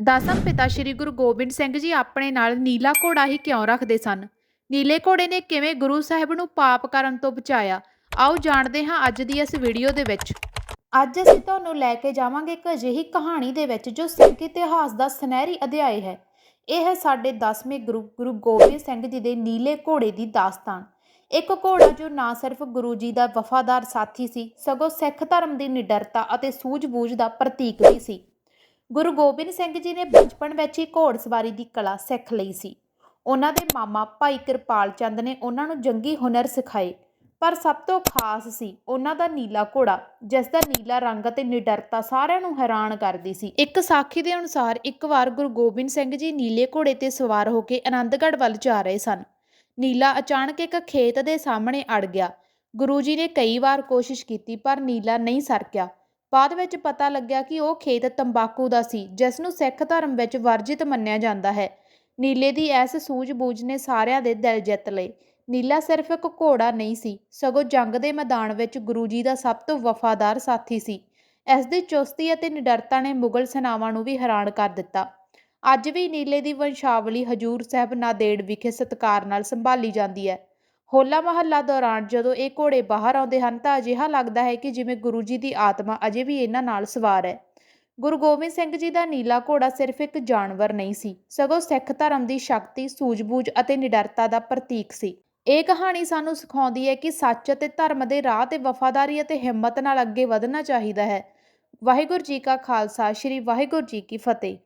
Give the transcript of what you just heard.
ਦਸਮ ਪਿਤਾ ਸ੍ਰੀ ਗੁਰੂ ਗੋਬਿੰਦ ਸਿੰਘ ਜੀ ਆਪਣੇ ਨਾਲ ਨੀਲਾ ਘੋੜਾ ਹੀ ਕਿਉਂ ਰੱਖਦੇ ਸਨ? ਨੀਲੇ ਘੋੜੇ ਨੇ ਕਿਵੇਂ ਗੁਰੂ ਸਾਹਿਬ ਨੂੰ ਪਾਪ ਕਰਨ ਤੋਂ ਬਚਾਇਆ? ਆਓ ਜਾਣਦੇ ਹਾਂ ਅੱਜ ਦੀ ਇਸ ਵੀਡੀਓ ਦੇ ਵਿੱਚ। ਅੱਜ ਅਸੀਂ ਤੁਹਾਨੂੰ ਲੈ ਕੇ ਜਾਵਾਂਗੇ ਇੱਕ ਅਜਿਹੀ ਕਹਾਣੀ ਦੇ ਵਿੱਚ ਜੋ ਸਿੱਖ ਇਤਿਹਾਸ ਦਾ ਸੁਨਹਿਰੀ ਅਧਿਆਇ ਹੈ। ਇਹ ਹੈ ਸਾਡੇ 10ਵੇਂ ਗੁਰੂ ਗੁਰੂ ਗੋਬਿੰਦ ਸਿੰਘ ਜੀ ਦੇ ਨੀਲੇ ਘੋੜੇ ਦੀ ਦਾਸਤਾਨ। ਇੱਕ ਘੋੜਾ ਜੋ ਨਾ ਸਿਰਫ ਗੁਰੂ ਜੀ ਦਾ ਵਫਾਦਾਰ ਸਾਥੀ ਸੀ, ਸਗੋਂ ਸਿੱਖ ਧਰਮ ਦੀ ਨਿਡਰਤਾ ਅਤੇ ਸੂਝ-ਬੂਝ ਦਾ ਪ੍ਰਤੀਕ ਵੀ ਸੀ। ਗੁਰੂ ਗੋਬਿੰਦ ਸਿੰਘ ਜੀ ਨੇ ਬਚਪਨ ਵਿੱਚ ਹੀ ਘੋੜਸਵਾਰੀ ਦੀ ਕਲਾ ਸਿੱਖ ਲਈ ਸੀ। ਉਹਨਾਂ ਦੇ ਮਾਮਾ ਭਾਈ ਕਿਰਪਾਲ ਚੰਦ ਨੇ ਉਹਨਾਂ ਨੂੰ ਜੰਗੀ ਹੁਨਰ ਸਿਖਾਏ। ਪਰ ਸਭ ਤੋਂ ਖਾਸ ਸੀ ਉਹਨਾਂ ਦਾ ਨੀਲਾ ਘੋੜਾ, ਜਿਸ ਦਾ ਨੀਲਾ ਰੰਗ ਅਤੇ ਨਿਡਰਤਾ ਸਾਰਿਆਂ ਨੂੰ ਹੈਰਾਨ ਕਰਦੀ ਸੀ। ਇੱਕ ਸਾਖੀ ਦੇ ਅਨੁਸਾਰ ਇੱਕ ਵਾਰ ਗੁਰੂ ਗੋਬਿੰਦ ਸਿੰਘ ਜੀ ਨੀਲੇ ਘੋੜੇ ਤੇ ਸਵਾਰ ਹੋ ਕੇ ਆਨੰਦਗੜ੍ਹ ਵੱਲ ਜਾ ਰਹੇ ਸਨ। ਨੀਲਾ ਅਚਾਨਕ ਇੱਕ ਖੇਤ ਦੇ ਸਾਹਮਣੇ ਅੜ ਗਿਆ। ਗੁਰੂ ਜੀ ਨੇ ਕਈ ਵਾਰ ਕੋਸ਼ਿਸ਼ ਕੀਤੀ, ਪਰ ਨੀਲਾ ਨਹੀਂ ਸਰਕਿਆ। ਬਾਅਦ ਵਿੱਚ ਪਤਾ ਲੱਗਿਆ ਕਿ ਉਹ ਖੇਤ ਤੰਬਾਕੂ ਦਾ ਸੀ, ਜਿਸ ਨੂੰ ਸਿੱਖ ਧਰਮ ਵਿੱਚ ਵਰਜਿਤ ਮੰਨਿਆ ਜਾਂਦਾ ਹੈ। ਨੀਲੇ ਦੀ ਐਸ ਸੂਝ-ਬੂਝ ਨੇ ਸਾਰਿਆਂ ਦੇ ਦਿਲ ਜਿੱਤ ਲਏ। ਨੀਲਾ ਸਿਰਫ ਇੱਕ ਘੋੜਾ ਨਹੀਂ ਸੀ, ਸਗੋਂ ਜੰਗ ਦੇ ਮੈਦਾਨ ਵਿੱਚ ਗੁਰੂ ਜੀ ਦਾ ਸਭ ਤੋਂ ਵਫਾਦਾਰ ਸਾਥੀ ਸੀ। ਇਸ ਦੀ ਚੁਸਤੀ ਅਤੇ ਨਿਡਰਤਾ ਨੇ ਮੁਗਲ ਸੈਨਾਵਾਂ ਨੂੰ ਵੀ ਹੈਰਾਨ ਕਰ ਦਿੱਤਾ। ਅੱਜ ਵੀ ਨੀਲੇ ਦੀ ਵੰਸ਼ਾਵਲੀ ਹਜੂਰ ਸਾਹਿਬ ਨਾਦੇੜ ਵਿਖੇ ਸਤਿਕਾਰ ਨਾਲ ਸੰਭਾਲੀ ਜਾਂਦੀ ਹੈ। ਹੋਲਾ ਮਹੱਲਾ ਦੌਰਾਨ ਜਦੋਂ ਇਹ ਘੋੜੇ ਬਾਹਰ ਆਉਂਦੇ ਹਨ ਤਾਂ ਅਜਿਹਾ ਲੱਗਦਾ ਹੈ ਕਿ ਜਿਵੇਂ ਗੁਰੂ ਜੀ ਦੀ ਆਤਮਾ ਅਜੇ ਵੀ ਇਹਨਾਂ ਨਾਲ ਸਵਾਰ ਹੈ। ਗੁਰੂ ਗੋਬਿੰਦ ਸਿੰਘ ਜੀ ਦਾ ਨੀਲਾ ਘੋੜਾ ਸਿਰਫ ਇੱਕ ਜਾਨਵਰ ਨਹੀਂ ਸੀ, ਸਗੋਂ ਸਿੱਖ ਧਰਮ ਦੀ ਸ਼ਕਤੀ, ਸੂਝ-ਬੂਝ ਅਤੇ ਨਿਡਰਤਾ ਦਾ ਪ੍ਰਤੀਕ ਸੀ। ਇਹ ਕਹਾਣੀ ਸਾਨੂੰ ਸਿਖਾਉਂਦੀ ਹੈ ਕਿ ਸੱਚ ਅਤੇ ਧਰਮ ਦੇ ਰਾਹ ਤੇ ਵਫਾਦਾਰੀ ਅਤੇ ਹਿੰਮਤ ਨਾਲ ਅੱਗੇ ਵਧਣਾ ਚਾਹੀਦਾ ਹੈ। ਵਾਹਿਗੁਰੂ ਜੀ ਕਾ ਖਾਲਸਾ, ਸ੍ਰੀ ਵਾਹਿਗੁਰੂ ਜੀ ਕੀ ਫਤਿਹ।